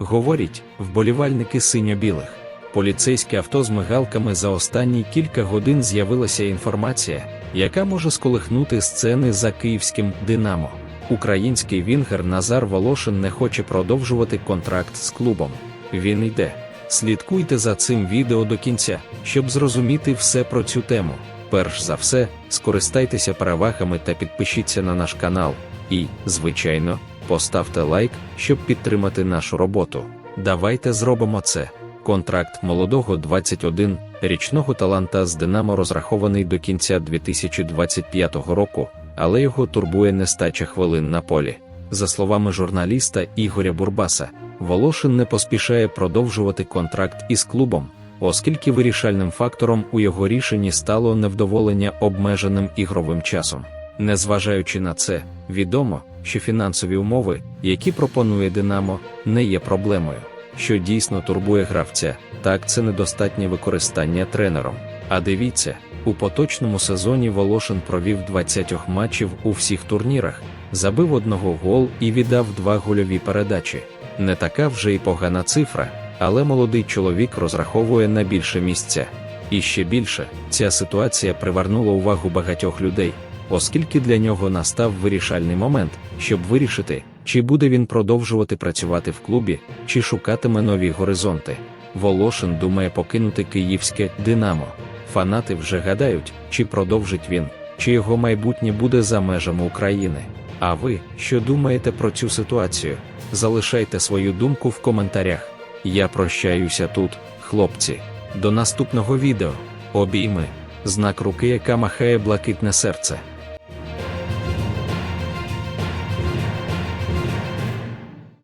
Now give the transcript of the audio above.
Говорять, вболівальники синьо-білих. Поліцейське авто з мигалками за останні кілька годин з'явилася інформація, яка може сколихнути сцени за київським Динамо. Український вінгер Назар Волошин не хоче продовжувати контракт з клубом. Він йде. Слідкуйте за цим відео до кінця, щоб зрозуміти все про цю тему. Перш за все, скористайтеся перевагами та підпишіться на наш канал. І, звичайно, поставте лайк, щоб підтримати нашу роботу. Давайте зробимо це. Контракт молодого 21-річного таланта з Динамо розрахований до кінця 2025 року, але його турбує нестача хвилин на полі. За словами журналіста Ігоря Бурбаса, Волошин не поспішає продовжувати контракт із клубом, оскільки вирішальним фактором у його рішенні стало невдоволення обмеженим ігровим часом. Незважаючи на це, відомо, що фінансові умови, які пропонує Динамо, не є проблемою. Що дійсно турбує гравця, так це недостатнє використання тренером. А дивіться, у поточному сезоні Волошин провів 20 матчів у всіх турнірах, забив одного гол і віддав два гольові передачі. Не така вже й погана цифра, але молодий чоловік розраховує на більше місця. І ще більше, ця ситуація привернула увагу багатьох людей, оскільки для нього настав вирішальний момент, щоб вирішити, чи буде він продовжувати працювати в клубі, чи шукатиме нові горизонти. Волошин думає покинути київське Динамо. Фанати вже гадають, чи продовжить він, чи його майбутнє буде за межами України. А ви що думаєте про цю ситуацію? Залишайте свою думку в коментарях. Я прощаюся тут, хлопці. До наступного відео. Обійми. Знак руки, яка махає блакитне серце.